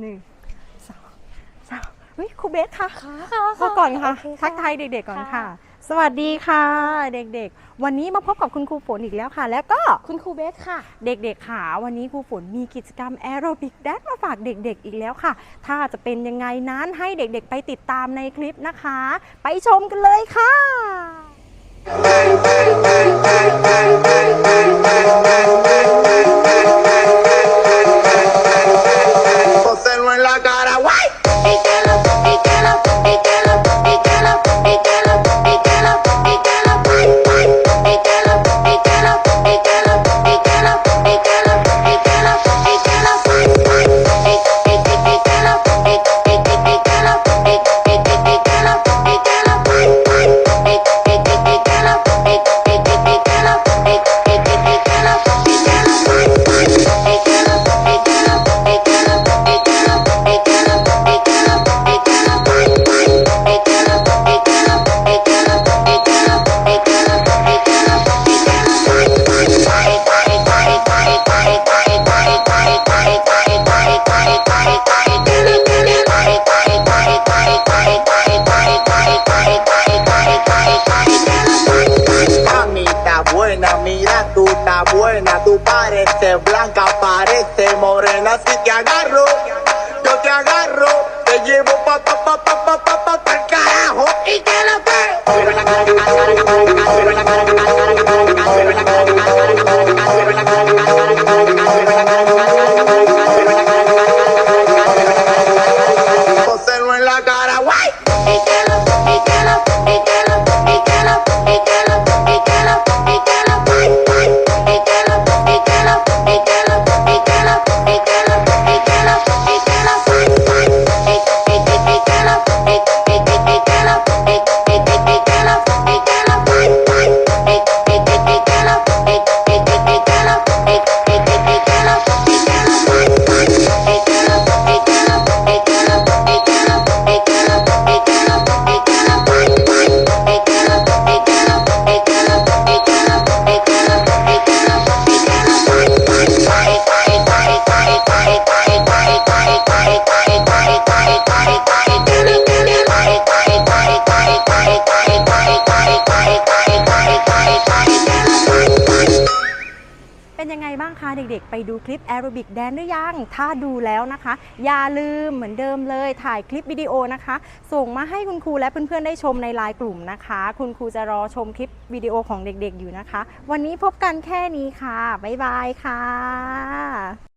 หนึ่งสองสามเฮ้ยครูเบสค่ะค่ะพอก่อนค่ะโเทักทายเด็กๆก่อนค่ะ ค่ะ สวัสดีค่ะ เด็กๆ วันนี้มาพบกับคุณครูฝนอีกแล้วค่ะ แล้วก็คุณครูเบสค่ะ เด็กๆค่ะ วันนี้ครูฝนมีกิจกรรมแอโรบิกแดนมาฝากเด็กๆอีกแล้วค่ะ ถ้าจะเป็นยังไงนั้นให้เด็กๆ ไปติดตามในคลิปนะคะ ไปชมกันเลยค่ะ Póselo buena, tú pareces blanca, parece morena, si te agarro, เป็นยังไงบ้างคะเด็กๆ ไปดูคลิปแอโรบิกแดนหรือยัง ถ้าดูแล้วนะคะ อย่าลืมเหมือนเดิมเลยถ่ายคลิปวิดีโอนะคะ ส่งมาให้คุณครูและเพื่อนๆ ได้ชมในไลน์กลุ่มนะคะ คุณครูจะรอชมคลิปวิดีโอของเด็กๆอยู่นะคะ วันนี้พบกันแค่นี้ค่ะ บ๊ายบายค่ะ